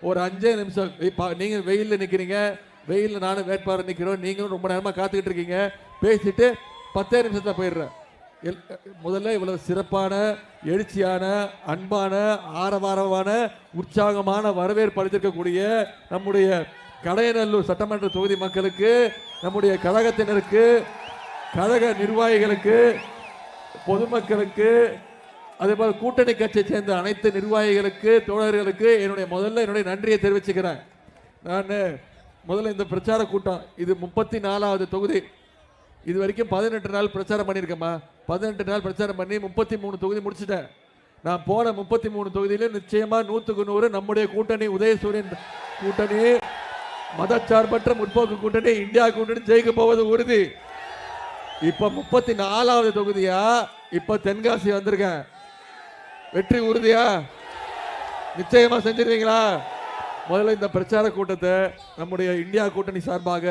ஒரு அஞ்சே நிமிஷம். இப்ப நீங்க வெயில்ல நிக்கிறீங்க. வெயில்ல நானும் வேட்பாளர் நிக்கிறோம். நீங்களும் ரொம்ப நேரமா காத்துக்கிட்டு இருக்கீங்க. பேசிட்டு பத்தே நிமிஷத்துல போயிடுறேன். எல்- முதல்ல இவ்வளவு சிறப்பான எழுச்சியான அன்பான ஆரவாரமான உற்சாகமான வரவேற்பு அளித்திருக்கக்கூடிய நம்முடைய கடையநல்லூர் சட்டமன்ற தொகுதி மக்களுக்கு நம்முடைய கழகத்தினருக்கு கழக நிர்வாகிகளுக்கு பொதுமக்களுக்கு அதே போல் கூட்டணி கட்சியை சேர்ந்த அனைத்து நிர்வாகிகளுக்கு தோழர்களுக்கு என்னுடைய முதல்ல என்னுடைய நன்றியை தெரிவிச்சுக்கிறேன். நான் முதல்ல இந்த பிரச்சார கூட்டம் இது முப்பத்தி நாலாவது தொகுதி. இது வரைக்கும் பதினெட்டு நாள் பிரச்சாரம் பண்ணியிருக்கேம்மா. பதினெட்டு நாள் பிரச்சாரம் பண்ணி முப்பத்தி மூணு தொகுதி முடிச்சிட்டேன். நான் போன முப்பத்தி மூணு தொகுதியில் நிச்சயமாக நூற்றுக்கு நூறு நம்முடைய கூட்டணி உதயசூரியன் கூட்டணி மதச்சார்பற்ற முற்போக்கு கூட்டணி இந்தியா கூட்டணி ஜெயிக்க போவது உறுதி. இப்போ முப்பத்தி நாலாவது தொகுதியா? இப்போ தென்காசி வந்திருக்கேன். வெற்றி உறுதியா? நிச்சயமா செஞ்சிருவீங்களா? முதல்ல இந்த பிரச்சார கூட்டத்தை நம்முடைய இந்தியா கூட்டணி சார்பாக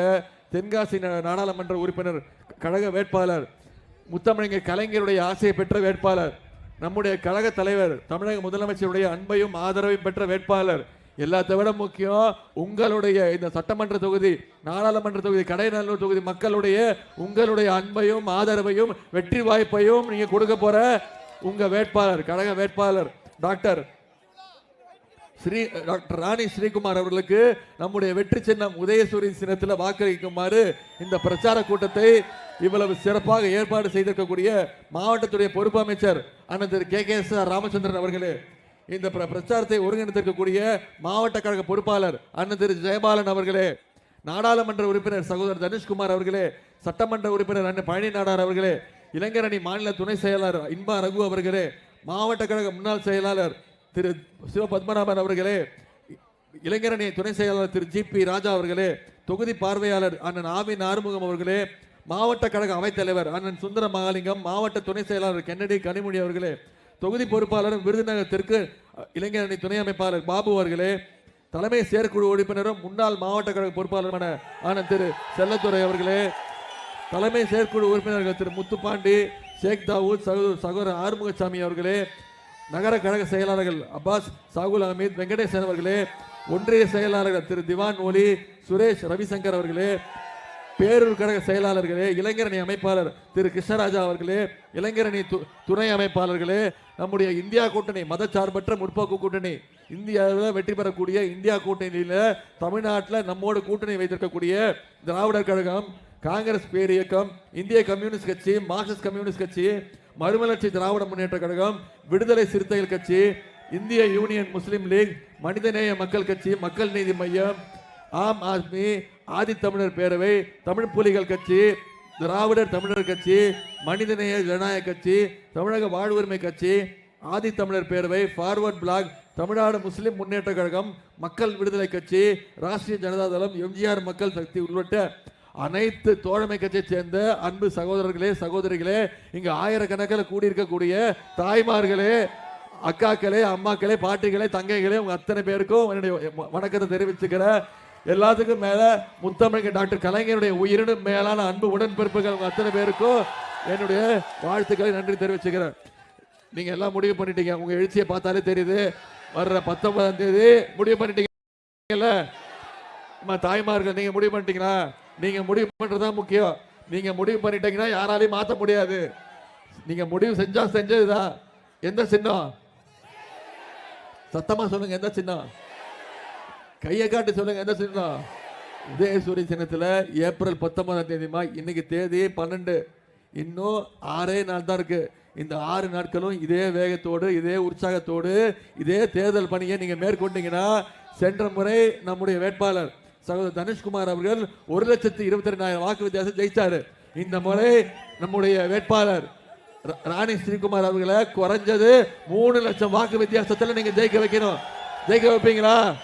தென்காசி நாடாளுமன்ற உறுப்பினர் கழக வேட்பாளர் முத்தமிழங்க கலைஞருடைய ஆசையை பெற்ற வேட்பாளர் நம்முடைய கழக தலைவர் தமிழக முதலமைச்சருடைய அன்பையும் ஆதரவையும் பெற்ற வேட்பாளர் எல்லாத்தை விட முக்கியம் உங்களுடைய இந்த சட்டமன்ற தொகுதி நாடாளுமன்ற தொகுதி கடைநல்லூர் தொகுதி மக்களுடைய உங்களுடைய அன்பையும் ஆதரவையும் வெற்றி வாய்ப்பையும் நீங்க கொடுக்க போற உங்க வேட்பாளர் கழக வேட்பாளர் டாக்டர் ஸ்ரீ டாக்டர் ராணி ஸ்ரீகுமார் அவர்களுக்கு நம்முடைய வெற்றி சின்னம் உதயசூரி சின்னத்தில் வாக்களிக்குமாறு இந்த பிரச்சார கூட்டத்தை இவ்வளவு சிறப்பாக ஏற்பாடு செய்திருக்கக்கூடிய மாவட்டத்துடைய பொறுப்பு அமைச்சர் அண்ணன் Thiru K. K. S. R. Ramachandran அவர்களே இந்த பிர- பிரச்சாரத்தை ஒருங்கிணைத்திருக்கக்கூடிய மாவட்ட கழக பொறுப்பாளர் அண்ணன் திரு. ஜெயபாலன் அவர்களே நாடாளுமன்ற உறுப்பினர் சகோதரர் தனுஷ்குமார் அவர்களே சட்டமன்ற உறுப்பினர் அண்ணன் பழனி நாடார் அவர்களே இளைஞரணி மாநில துணை செயலாளர் இன்பா ரகு அவர்களே மாவட்ட கழக முன்னாள் செயலாளர் திரு சிவ பத்மநாபன் அவர்களே இளைஞரணி துணை செயலாளர் திரு ஜி பி ராஜா அவர்களே தொகுதி பார்வையாளர் அண்ணன் ஆவின் ஆறுமுகம் அவர்களே மாவட்ட கழக அவைத்தலைவர் அண்ணன் சுந்தர மகாலிங்கம் மாவட்ட துணை செயலாளர் கென்னடி கனிமொழி அவர்களே தொகுதி பொறுப்பாளரும் விருதுநகர் தெற்கு இளைஞரணி துணை அமைப்பாளர் பாபு அவர்களே தலைமை செயற்குழு உறுப்பினரும் முன்னாள் மாவட்ட கழக பொறுப்பாளருமான ஆனந்த் திரு செல்லத்துறை அவர்களே தலைமை செயற்குழு உறுப்பினர்கள் திரு முத்துப்பாண்டி ஷேக் தாவூத் சகோதரர் சகோதரர் ஆறுமுகசாமி அவர்களே நகர கழக செயலாளர்கள் அப்பாஸ் சாகுல் அமீத் வெங்கடேசன் அவர்களே ஒன்றிய செயலாளர்கள் திரு திவான் ஒலி சுரேஷ் ரவிசங்கர் அவர்களே பேரூர் கழக செயலாளர்களே இளைஞரணி அமைப்பாளர் திரு கிருஷ்ணராஜா அவர்களே இளைஞரணி து- துணை அமைப்பாளர்களே நம்முடைய இந்தியா கூட்டணி மதச்சார்பற்ற முற்போக்கு கூட்டணி இந்தியாவில் வெற்றி பெறக்கூடிய இந்தியா கூட்டணியில் தமிழ்நாட்டில் நம்மோடு கூட்டணி வைத்திருக்கக்கூடிய திராவிடர் கழகம் காங்கிரஸ் பேரியக்கம் இந்திய கம்யூனிஸ்ட் கட்சி மார்க்சிஸ்ட் கம்யூனிஸ்ட் கட்சி மறுமலர்ச்சி திராவிட முன்னேற்ற கழகம் விடுதலை சிறுத்தைகள் கட்சி இந்திய யூனியன் முஸ்லீம் லீக் மனிதநேய மக்கள் கட்சி மக்கள் நீதி மையம் ஆம் ஆத்மி ஆதித்தமிழர் பேரவை தமிழ் புலிகள் கட்சி திராவிடர் தமிழர் கட்சி மனிதநேய ஜனநாயக கட்சி தமிழக Vazhvurimai Katchi Adithamizhar Peravai Forward Bloc Tamil Nadu Muslim Munnetra Kazhagam Makkal Viduthalai Katchi Rashtriya Janata தளம் எம்ஜிஆர் மக்கள் சக்தி உள்ளிட்ட அனைத்து தோழமை கட்சியை சேர்ந்த அன்பு சகோதரர்களே சகோதரிகளே இங்க ஆயிரக்கணக்கில் கூடியிருக்கக்கூடிய தாய்மார்களே அக்காக்களே அம்மாக்களே பாட்டிகளே தங்கைகளே உங்க அத்தனை பேருக்கும் என்னுடைய வணக்கத்தை தெரிவிச்சுக்கிறேன் எல்லாத்துக்கும் மேல முத்தமிழ் டாக்டர் கலைஞருடைய உயிரினும் மேலான அன்பு உடன்பிறப்புகள் உங்க அத்தனை பேருக்கும் என்னுடைய வாழ்த்துக்களை நன்றி தெரிவிச்சுக்கிறேன். நீங்க எல்லாம் முடிவு பண்ணிட்டீங்க. உங்க எழுச்சியை பார்த்தாலே தெரியுது. வர்ற பத்தொன்பதாம் தேதி முடிவு பண்ணிட்டீங்கல்ல? அம்மா தாய்மார்கள் நீங்க முடிவு பண்ணிட்டீங்களா? நீங்க முடிவு பண்றதுதான் முக்கியம். நீங்க முடிவு பண்ணிட்டீங்கன்னா யாராலையும் மாத்த முடியாது. நீங்க முடிவு செஞ்சா செஞ்சதுதான் எந்த சின்னம்? சத்தமா சொல்லுங்க எந்த சின்னம்? கையை காட்டி சொல்லுங்க எந்த சின்னம்? உதயசூரிய சின்னத்தில் ஏப்ரல் பத்தொன்பதாம் தேதிமா இன்னைக்கு தேதி பன்னெண்டு. இன்னும் ஆறே நாள் தான் இருக்கு. இந்த ஆறு நாட்களும் இதே வேகத்தோடு இதே உற்சாகத்தோடு இதே தேர்தல் பணியை நீங்கள் மேற்கொண்டீங்கன்னா சென்ற முறை நம்முடைய வேட்பாளர் சகோதரர் தனுஷ்குமார் அவர்கள் ஒரு லட்சத்தி இருபத்தி ரெண்டாயிரம் வாக்கு வித்தியாசம் ஜெயிச்சாரு. இந்த முறை நம்முடைய வேட்பாளர் ரா- ராணி ஸ்ரீகுமார் அவர்களை குறைஞ்சது மூணு லட்சம் வாக்கு வித்தியாசத்தில் நீங்க ஜெயிக்க வைக்கணும். ஜெயிக்க வைப்பீங்களா?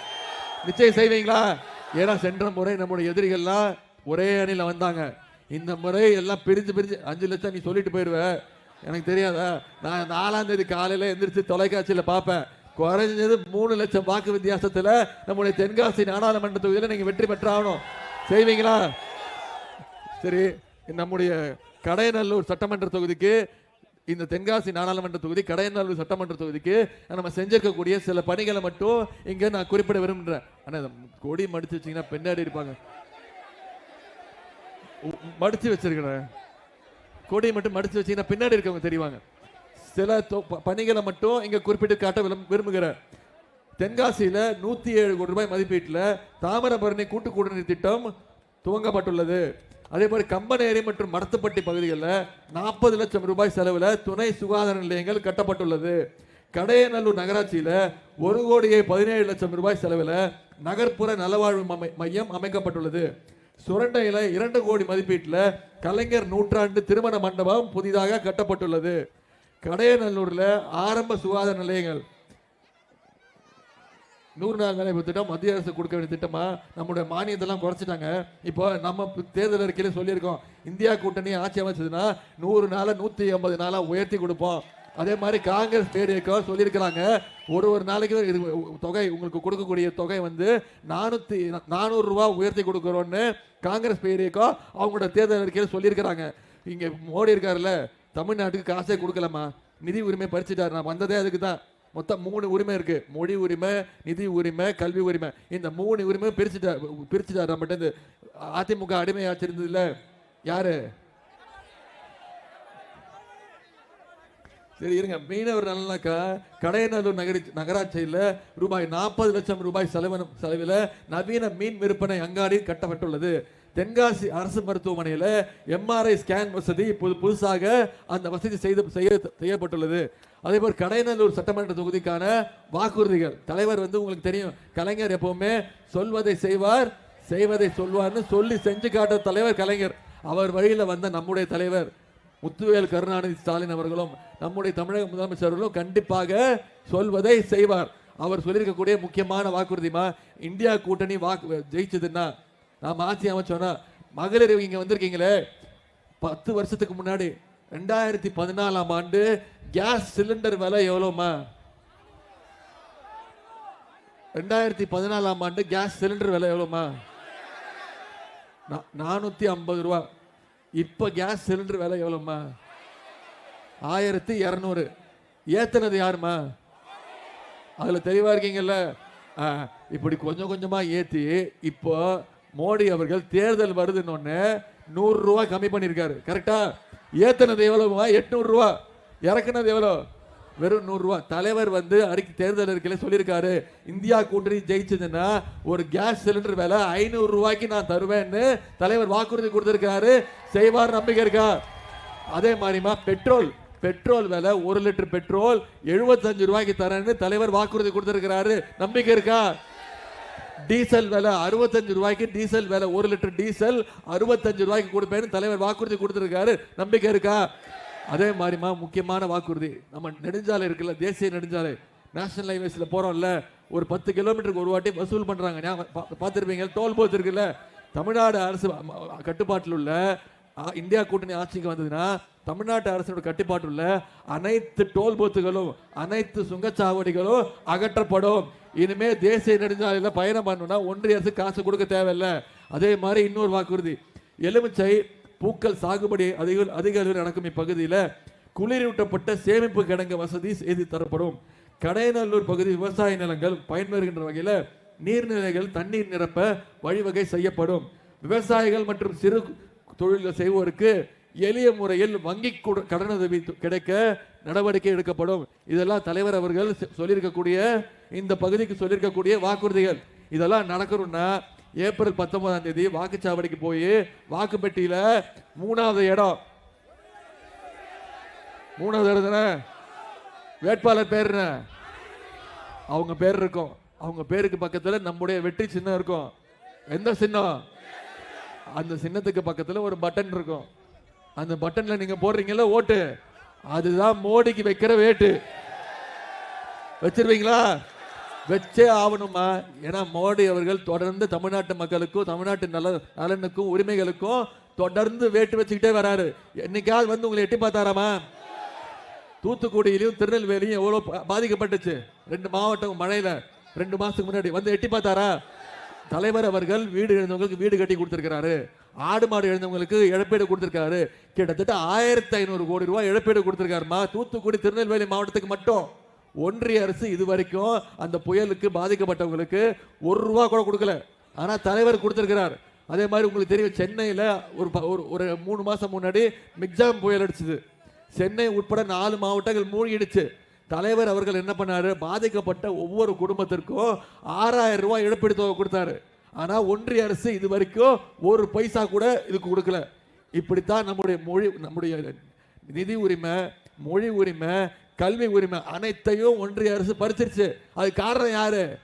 நிச்சயம் செய்வீங்களா? ஏன்னா சென்ற முறை நம்முடைய எதிரிகள்லாம் ஒரே அணியில் வந்தாங்க. இந்த முறை எல்லாம் பிரிஞ்சு பிரிஞ்சு அஞ்சு லட்சம் நீ சொல்லிட்டு போயிடுவேன் எனக்கு தெரியாதா? நான் நாலாம் தேதி காலையில் எந்திரிச்சு தொலைக்காட்சியில் பார்ப்பேன். குறைஞ்சது மூணு லட்சம் வாக்கு வித்தியாசத்தில் நம்முடைய தென்காசி நாடாளுமன்ற தொகுதியில் நீங்கள் வெற்றி பெற்றாகணும். செய்வீங்களா? சரி நம்முடைய கடையநல்லூர் சட்டமன்ற தொகுதிக்கு இந்த தென்காசி நாடாளுமன்ற தொகுதி கடையநல்லூர் சட்டமன்ற தொகுதிக்கு நம்ம செஞ்சிருக்கக்கூடிய சில பணிகளை மட்டும் இங்கே நான் குறிப்பிட விரும்புகிறேன். ஆனால் கொடி மடிச்சு வச்சீங்கன்னா பின்னாடி இருப்பாங்க. மடித்து வச்சிருக்கிறேன். கொடியை மட்டும் மடித்து வச்சீங்கன்னா பின்னாடி இருக்கவங்க தெரிவாங்க. சில தொ- பணிகளை மட்டும் இங்கே குறிப்பிட்டு காட்ட விரும்- விரும்புகிறேன். தென்காசியில் நூற்றி ஏழு கோடி ரூபாய் மதிப்பீட்டில் தாமிரபரணி கூட்டு குடிநீர் திட்டம் துவங்கப்பட்டுள்ளது. அதே மாதிரி கம்பனேரி மற்றும் மடத்துப்பட்டி பகுதிகளில் நாற்பது லட்சம் ரூபாய் செலவில் துணை சுகாதார நிலையங்கள் கட்டப்பட்டுள்ளது. கடையநல்லூர் நகராட்சியில் ஒரு கோடியே பதினேழு லட்சம் ரூபாய் செலவில் நகர்ப்புற நலவாழ்வு மையம் அமைக்கப்பட்டுள்ளது. சுரண்டையில் இரண்டு கோடி மதிப்பீட்டில் கலைஞர் நூற்றாண்டு திருமண மண்டபம் புதிதாக கட்டப்பட்டுள்ளது. கடையநல்லூரில் ஆரம்ப சுகாதார நிலையங்கள். நூறு நாள் வேலை திட்டம் மத்திய அரசு கொடுக்க வேண்டிய திட்டமாக நம்முடைய மானியத்தெல்லாம் குறைச்சிட்டாங்க. இப்போ நம்ம தேர்தல் அறிக்கையில் சொல்லியிருக்கோம். இந்தியா கூட்டணி ஆட்சி அமைச்சதுன்னா நூறு நாளை நூற்றி ஐம்பது நாளாக உயர்த்தி கொடுப்போம். அதே மாதிரி காங்கிரஸ் பேரியக்கம் சொல்லியிருக்கிறாங்க. ஒரு ஒரு நாளைக்கு இது தொகை உங்களுக்கு கொடுக்கக்கூடிய தொகை வந்து நானூற்றி நானூறுரூவா உயர்த்தி கொடுக்குறோன்னு காங்கிரஸ் பேரியக்கம் அவங்களோட தேர்தல் அறிக்கையில் சொல்லியிருக்கிறாங்க. இங்கே மோடி இருக்காருல்ல தமிழ்நாட்டுக்கு காசே கொடுக்கலம்மா. நிதி உரிமை பறிச்சுட்டார். நான் வந்ததே அதுக்கு தான். மொத்தம் மூணு உரிமை இருக்கு. மொழி உரிமை நிதி உரிமை கல்வி உரிமை. இந்த மூணு உரிமை பிரிச்சுட்டார் பிரிச்சுட்டார் நம்மகிட்ட இந்த அதிமுக அடிமையாச்சு இருந்ததுல யாரு? சரி இருங்க. மீனவர் நலனாக்கா கடையநல்லூர் நகரி நகராட்சியில் ரூபாய் நாற்பது லட்சம் ரூபாய் செலவு செலவில் நவீன மீன் விற்பனை அங்காடி கட்டப்பட்டுள்ளது. தென்காசி அரசு மருத்துவமனையில் எம்ஆர்ஐ ஸ்கேன் வசதி புது புதுசாக அந்த வசதி செய்து செய்ய செய்யப்பட்டுள்ளது. அதே போல் சட்டமன்ற தொகுதிக்கான வாக்குறுதிகள். தலைவர் வந்து உங்களுக்கு தெரியும் கலைஞர் எப்பவுமே சொல்வதை செய்வார் செய்வதை சொல்வார்னு சொல்லி செஞ்சு காட்டுற தலைவர் கலைஞர். அவர் வழியில் வந்த நம்முடைய தலைவர் முத்துவேல் கருணாநிதி ஸ்டாலின் அவர்களும் நம்முடைய தமிழக முதலமைச்சர்களும் கண்டிப்பாக சொல்வதை செய்வார். அவர் சொல்லியிருக்கக்கூடிய முக்கியமான வாக்குறுதிமா இந்தியா கூட்டணி வாக்கு ஜெயிச்சதுன்னா நாம் மாற்றி அமைச்சோன்னா மகளிர் இங்கே வந்திருக்கீங்களே? பத்து வருஷத்துக்கு முன்னாடி ரெண்டாயிரத்தி பதினாலாம் ஆண்டு கேஸ் சிலிண்டர் விலை எவ்வளோம்மா? ரெண்டாயிரத்தி பதினாலாம் ஆண்டு கேஸ் சிலிண்டர் விலை எவ்வளோம்மா? நா- நானூத்தி ஐம்பது ரூபா. இப்போ கேஸ் சிலிண்டர் விலை எவ்வளோம்மா? ஆயிரத்தி இரநூறு. ஏத்துனது யாருமா அதில் தெளிவாக இருக்கீங்கல்ல? இப்படி கொஞ்சம் கொஞ்சமாக ஏற்றி இப்போ மோடி அவர்கள் தேர்தல் வருதுன்னு நூறு ரூபா கம்மி பண்ணியிருக்காரு. கரெக்டா ஏற்றினது எவ்வளவுமா? எட்நூறு ரூபா. இறக்குனது எவ்வளோ? வெறும் நூறுரூவா தலைவர் வந்து அறிக்கை தேர்தல் அறிக்கையில சொல்லியிருக்காரு. இந்தியா கூட்டணி ஜெயிச்சதுன்னா ஒரு கேஸ் சிலிண்டர் விலை ஐநூறு ரூபாய்க்கு நான் தருவேன்னு தலைவர் வாக்குறுதி கொடுத்துருக்காரு. செய்வார் நம்பிக்கை இருக்கா அதே மாதிரிமா பெட்ரோல். பெட்ரோல் விலை ஒரு லிட்டர் பெட்ரோல் 75 ரூபாய்க்கு தரேன்னு தலைவர் வாக்குறுதி கொடுத்துருக்கிறாரு. நம்பிக்கை இருக்கா டீசல் விலை அறுபத்தஞ்சு ரூபாய்க்கு டீசல் விலை ஒரு லிட்டர் டீசல் அறுபத்தஞ்சு ரூபாய்க்கு கொடுப்பேன்னு தலைவர் வாக்குறுதி கொடுத்துருக்காரு. நம்பிக்கை இருக்கா? அதே மாதிரிமா முக்கியமான வாக்குறுதி. நம்ம நெடுஞ்சாலை இருக்குல்ல தேசிய நெடுஞ்சாலை. நேஷனல் ஹைவேஸில் போகிறோம்ல ஒரு பத்து கிலோமீட்டருக்கு ஒரு வாட்டி வசூல் பண்ணுறாங்க பார்த்துருப்பீங்க பா- டோல் போத் இருக்குல்ல தமிழ்நாடு அரசு கட்டுப்பாட்டில் உள்ள இந்தியா கூட்டணி ஆட்சிக்கு வந்ததுன்னா தமிழ்நாட்டு அரசோட கட்டுப்பாட்டில் அனைத்து டோல் பூத்துகளும் அனைத்து சுங்கச்சாவடிகளும் அகற்றப்படும். இனிமே தேசிய நெடுஞ்சாலையில் பயணம் பண்ணணும்னா ஒன்றிய அரசு காசு கொடுக்க தேவையில்லை. அதே மாதிரி இன்னொரு வாக்குறுதி. எலுமிச்சை பூக்கள் சாகுபடி அதிக அதிக அளவில் நடக்கும் இப்பகுதியில் குளிரூட்டப்பட்ட சேமிப்பு கிடங்கு வசதி செய்து தரப்படும். கடையநல்லூர் பகுதி விவசாய நிலங்கள் பயன்பெறுகின்ற வகையில் நீர்நிலைகள் தண்ணீர் நிரப்ப வழிவகை செய்யப்படும். விவசாயிகள் மற்றும் சிறு தொழில்கள் செய்வோருக்கு எளிய முறையில் வங்கி கடனுதவி கிடைக்க நடவடிக்கை எடுக்கப்படும். இதெல்லாம் தலைவர் அவர்கள் சொல்லியிருக்கக்கூடிய இந்த பகுதிக்கு சொல்லியிருக்கக்கூடிய வாக்குறுதிகள். இதெல்லாம் நடக்கணும்னா ஏப்ரல் பத்தொன்பதாம் தேதி வாக்குச்சாவடிக்கு போய் வாக்கு பெட்டியில மூணாவது இடம். மூணாவது இடம் தானே? வேட்பாளர் பேர் என்ன? அவங்க பேர் இருக்கும். அவங்க பேருக்கு பக்கத்தில் நம்முடைய வெற்றி சின்னம் இருக்கும். எந்த சின்னம்? அந்த சின்னத்துக்கு பக்கத்தில் ஒரு பட்டன் இருக்கும். அந்த பட்டன்ல நீங்க போடுறீங்கல்ல ஓட்டு. அதுதான் மோடிக்கு வைக்கிற வேட்டு. வச்சிருவீங்களா? வச்சே ஆகணுமா? ஏன்னா மோடி அவர்கள் தொடர்ந்து தமிழ்நாட்டு மக்களுக்கும் தமிழ்நாட்டு நல நலனுக்கும் உரிமைகளுக்கும் தொடர்ந்து வேட்டு வச்சுக்கிட்டே வராரு. என்னைக்காவது வந்து உங்களை எட்டி பார்த்தாராமா தூத்துக்குடியிலையும் திருநெல்வேலியும் எவ்வளோ பாதிக்கப்பட்டுச்சு. ரெண்டு மாவட்டம் மழையில. ரெண்டு மாசத்துக்கு முன்னாடி. வந்து எட்டி பார்த்தாரா? தலைவர் அவர்கள் வீடு எழுந்தவங்களுக்கு வீடு கட்டி கொடுத்துருக்கிறாரு. ஆடு மாடு எழுந்தவங்களுக்கு இழப்பீடு கொடுத்துருக்காரு. கிட்டத்தட்ட ஆயிரத்தி ஐநூறு கோடி ரூபாய் இழப்பீடு கொடுத்துருக்காருமா? தூத்துக்குடி திருநெல்வேலி மாவட்டத்துக்கு மட்டும். ஒன்றிய அரசு இது வரைக்கும் அந்த புயலுக்கு பாதிக்கப்பட்டவங்களுக்கு ஒரு ரூபா கூட கொடுக்கல. ஆனால் தலைவர் கொடுத்துருக்கிறார். அதே மாதிரி உங்களுக்கு தெரியும் சென்னையில் ஒரு ப- ஒரு ஒரு மூணு மாதம் முன்னாடி மிக்ஜாம் புயல் அடிச்சது. சென்னை உட்பட நாலு மாவட்டங்கள் மூழ்கிடுச்சு. தலைவர் அவர்கள் என்ன பண்ணாரு? பாதிக்கப்பட்ட ஒவ்வொரு குடும்பத்திற்கும் ஆறாயிரம் ரூபாய் இழப்பீடு தொகை கொடுத்தாரு. ஆனால் ஒன்றிய அரசு இது வரைக்கும் ஒரு பைசா கூட இதுக்கு கொடுக்கல. இப்படித்தான் நம்முடைய மொழி நம்முடைய நிதி உரிமை மொழி உரிமை கல்வி உரிமை அனைத்தையும் ஒன்றிய அரசு பறிச்சிருச்சு. அது காரணம் யாரு?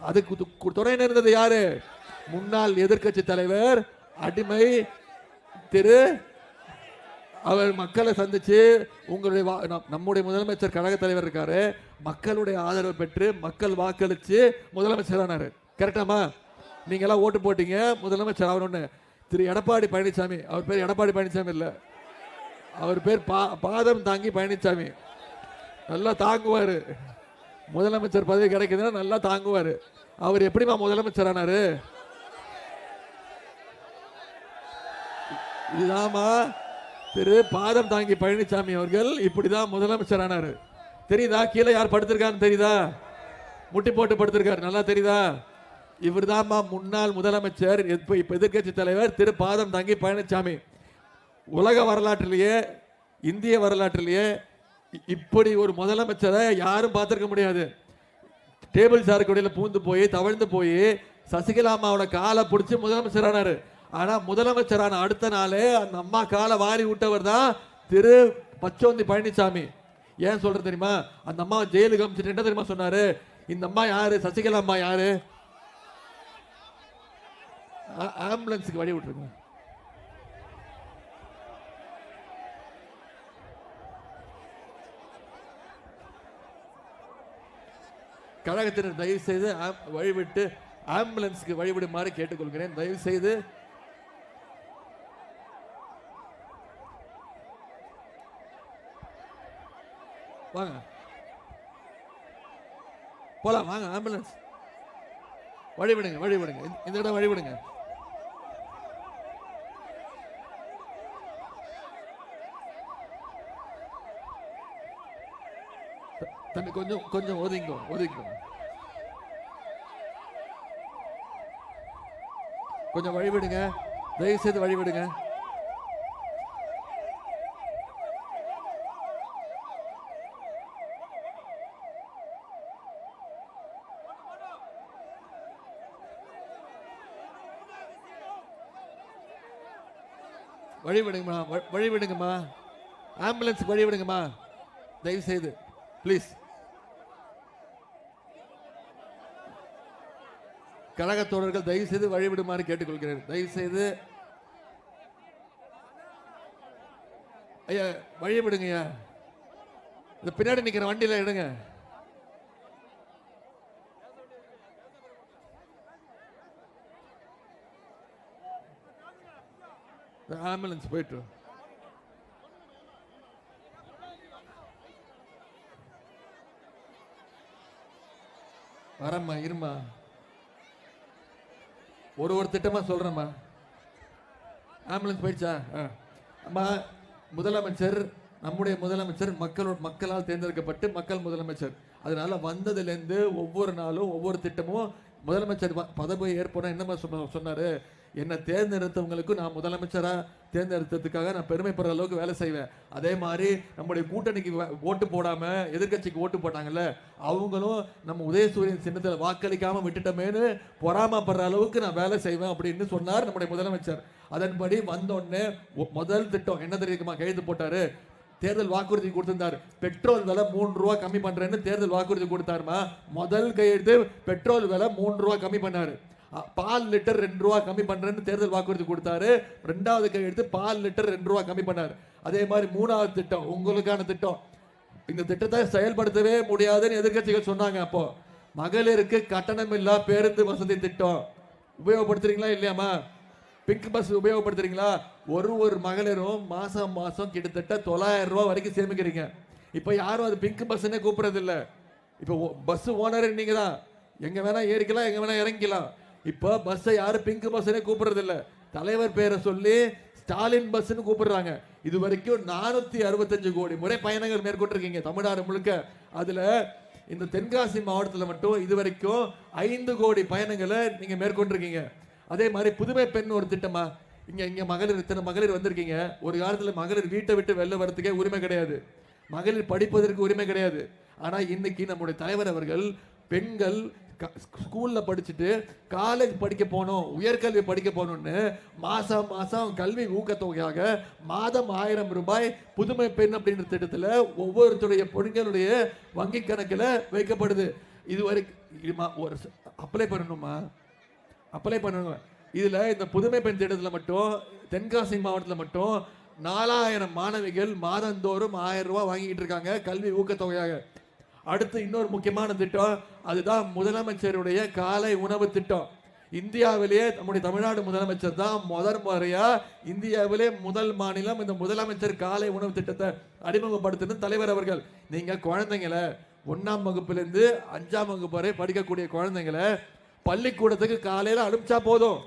அதுக்கு து- துணை நின்றது யாரு? முன்னாள் எதிர்க்கட்சி தலைவர் அடிமை திரு அவர் மக்களை சந்திச்சு உங்களுடைய வா- நம்- நம்முடைய முதலமைச்சர் கழக தலைவர் இருக்காரு. மக்களுடைய ஆதரவு பெற்று மக்கள் வாக்களிச்சு முதலமைச்சரானாரு கரெக்டாமா நீங்க எல்லாம் ஓட்டு போட்டீங்க முதலமைச்சர் ஆகணும்னு. திரு எடப்பாடி பழனிசாமி அவர் பேர் எடப்பாடி பழனிசாமி இல்ல. அவர் பேர் பா பாதம் தாங்கி பழனிசாமி. நல்லா தாங்குவாரு. முதலமைச்சர் பதவி கிடைக்குதுன்னா நல்லா தாங்குவாரு. அவர் எப்படிமா முதலமைச்சர் ஆனாரு? இதுதான்மா திரு பாதம் தாங்கி பழனிசாமி அவர்கள் இப்படிதான் முதலமைச்சர் ஆனார் தெரியுதா? கீழே யார் படுத்திருக்காருன்னு தெரியுதா? முட்டி போட்டு படுத்திருக்காரு. நல்லா தெரியுதா? இவர் தான்மா முன்னாள் முதலமைச்சர் இப்போ இப்போ எதிர்க்கட்சி தலைவர் திரு பாதம் தாங்கி பழனிசாமி. உலக வரலாற்றிலேயே இந்திய வரலாற்றிலேயே இ- இப்படி ஒரு முதலமைச்சரை யாரும் பார்த்துருக்க முடியாது. டேபிள் சாருக்குடியில் பூந்து போய் தவழ்ந்து போய் சசிகலா அம்மாவோட காலை பிடிச்சி முதலமைச்சரானார். ஆனால் முதலமைச்சரான அடுத்த நாளே அந்த அம்மா காலை வாரி விட்டவர் தான் திரு பச்சோந்தி பழனிசாமி ஏன் சொல்கிறது தெரியுமா? அந்த அம்மா ஜெயிலுக்கு அமைச்சிட்டு என்ன தெரியுமா சொன்னார்? இந்த அம்மா யார்? சசிகலா அம்மா யார்? ஆ- ஆம்புலன்ஸுக்கு வழி விட்டுருங்க. கழகத்தினர் தயவு செய்து வழிவிட்டு ஆம்புலன்ஸுக்கு வழிவிடுமாறு கேட்டுக்கொள்கிறேன். தயவு செய்து வாங்க. போலாம் வாங்க ஆம்புலன்ஸ் வழிவிடுங்க வழிவிடுங்க இந்த- இந்த இடம் வழிவிடுங்க தம்பி கொஞ்சம் கொஞ்சம் ஒதுங்க ஒதுங்க கொஞ்சம் வழிவிடுங்க தயவு செய்து வழிவிடுங்க வழி விடுங்கம்மா வழி விடுங்கம்மா ஆம்புலன்ஸ் வழி விடுங்கம்மா தயவு செய்து ப்ளீஸ் கழக தோழர்கள் தயவு செய்து வழிவிடுமாறு கேட்டுக்கொள்கிறேன். தயவு செய்து ஐயா வழி ஐயா இந்த பின்னாடி நிற்கிற வண்டியில் எடுங்க. ஆம்புலன்ஸ் போயிட்டு வரம்மா வரேம்மா இருமா ஒரு ஒரு திட்டமா சொல்றேம்மா. ஆம்புலன்ஸ் போயிடுச்சா? அம்மா முதலமைச்சர் நம்முடைய முதலமைச்சர் மக்களோட மக்களால் தேர்ந்தெடுக்கப்பட்டு மக்கள் முதலமைச்சர். அதனால வந்ததுலேருந்து ஒவ்வொரு நாளும் ஒவ்வொரு திட்டமும் முதலமைச்சர் பதவி ஏற்போன என்னமா சொன்ன சொன்னாரு? என்னை தேர்ந்தெடுத்தவங்களுக்கும் நான் முதலமைச்சராக தேர்ந்தெடுத்ததுக்காக நான் பெருமைப்படுற அளவுக்கு வேலை செய்வேன். அதே மாதிரி நம்முடைய கூட்டணிக்கு வ- ஓட்டு போடாமல் எதிர்க்கட்சிக்கு ஓட்டு போட்டாங்கல்ல அவங்களும் நம்ம உதயசூரியன் சின்னத்தில் வாக்களிக்காமல் விட்டுட்டோமேன்னு பொறாமப்படுற அளவுக்கு நான் வேலை செய்வேன் அப்படின்னு சொன்னார் நம்முடைய முதலமைச்சர். அதன்படி வந்தோடனே முதல் திட்டம் என்ன தெரியுமா? கைது போட்டாரு. தேர்தல் வாக்குறுதி கொடுத்திருந்தார். பெட்ரோல் விலை மூணு ரூபா கம்மி பண்றேன்னு தேர்தல் வாக்குறுதி கொடுத்தாருமா? முதல் கையெழுத்து பெட்ரோல் விலை மூணு ரூபா கம்மி பண்ணாரு. பால் லிட்டர் ரெண்டு ரூபா கம்மி பண்ணுறேன்னு தேர்தல் வாக்குறுதி கொடுத்தாரு. ரெண்டாவது கையெழுத்து பால் லிட்டர் ரெண்டு ரூபா கம்மி பண்ணாரு. அதே மாதிரி மூணாவது திட்டம் உங்களுக்கான திட்டம். இந்த திட்டத்தை செயல்படுத்தவே முடியாதுன்னு எதிர்க்கட்சிகள் சொன்னாங்க அப்போ. மகளிருக்கு கட்டணம் இல்லா பேருந்து வசதி திட்டம். உபயோகப்படுத்துறீங்களா இல்லையாம்மா? பிங்க் பஸ் உபயோகப்படுத்துறீங்களா? ஒரு ஒரு மகளிரும் மாசம் மாசம் கிட்டத்தட்ட தொள்ளாயிரம் ரூபா வரைக்கும் சேமிக்கிறீங்க. இப்போ யாரும் அது பிங்க் பஸ்ன்னே கூப்பிட்றதில்ல. இப்போ பஸ் ஓனர் நீங்க தான் எங்க வேணா ஏறிக்கலாம் எங்க வேணா இறங்கிக்கலாம். இப்போ பஸ்ஸை யாரும் பிங்க் பஸ்ஸுனே கூப்பிடுறதில்ல. தலைவர் பேரை சொல்லி ஸ்டாலின் பஸ்ன்னு கூப்பிடுறாங்க. இது வரைக்கும் நானூத்தி அறுபத்தஞ்சு கோடி முறை பயணங்கள் மேற்கொண்டிருக்கீங்க தமிழ்நாடு முழுக்க. அதுல இந்த தென்காசி மாவட்டத்தில் மட்டும் இது வரைக்கும் ஐந்து கோடி பயணங்களை நீங்க மேற்கொண்டிருக்கீங்க. அதே மாதிரி புதுமை பெண் ஒரு திட்டமா? இங்க இங்க மகளிர் இத்தனை மகளிர் வந்திருக்கீங்க. ஒரு காலத்துல மகளிர் வீட்டை விட்டு வெளில வரதுக்கே உரிமை கிடையாது. மகளிர் படிப்பதற்கு உரிமை கிடையாது. ஆனா இன்னைக்கு நம்முடைய தலைவர் அவர்கள் பெண்கள் ஸ்கூலில் படிச்சுட்டு காலேஜ் படிக்க போகணும் உயர்கல்வி படிக்க போகணும்னு மாதம் மாதம் கல்வி ஊக்கத்தொகையாக மாதம் ஆயிரம் ரூபாய் புதுமை பெண் அப்படின்ற திட்டத்தில் ஒவ்வொருத்தருடைய பெண்களுடைய வங்கி கணக்கில் வைக்கப்படுது. இது வரைக்கும் ஒரு அப்ளை பண்ணணுமா? அப்ளை பண்ணணும் இதில் இந்த புதுமை பெண் திட்டத்தில் மட்டும் தென்காசி மாவட்டத்தில் மட்டும் நாலாயிரம் மாணவிகள் மாதந்தோறும் ஆயிரம் ரூபாய் வாங்கிட்டு இருக்காங்க கல்வி ஊக்கத்தொகையாக. அடுத்து இன்னொரு முக்கியமான திட்டம் அதுதான் முதலமைச்சருடைய காலை உணவு திட்டம். இந்தியாவிலேயே நம்முடைய தமிழ்நாடு முதலமைச்சர் தான் முதல் முறையாக இந்தியாவிலே முதல் மாநிலம் இந்த முதலமைச்சர் காலை உணவு திட்டத்தை அறிமுகப்படுத்தின தலைவர் அவர்கள். நீங்கள் குழந்தைங்களை ஒன்றாம் வகுப்புலேருந்து அஞ்சாம் வகுப்பு வரை படிக்கக்கூடிய குழந்தைங்களை பள்ளிக்கூடத்துக்கு காலையில் அனுப்பிச்சா போதும்.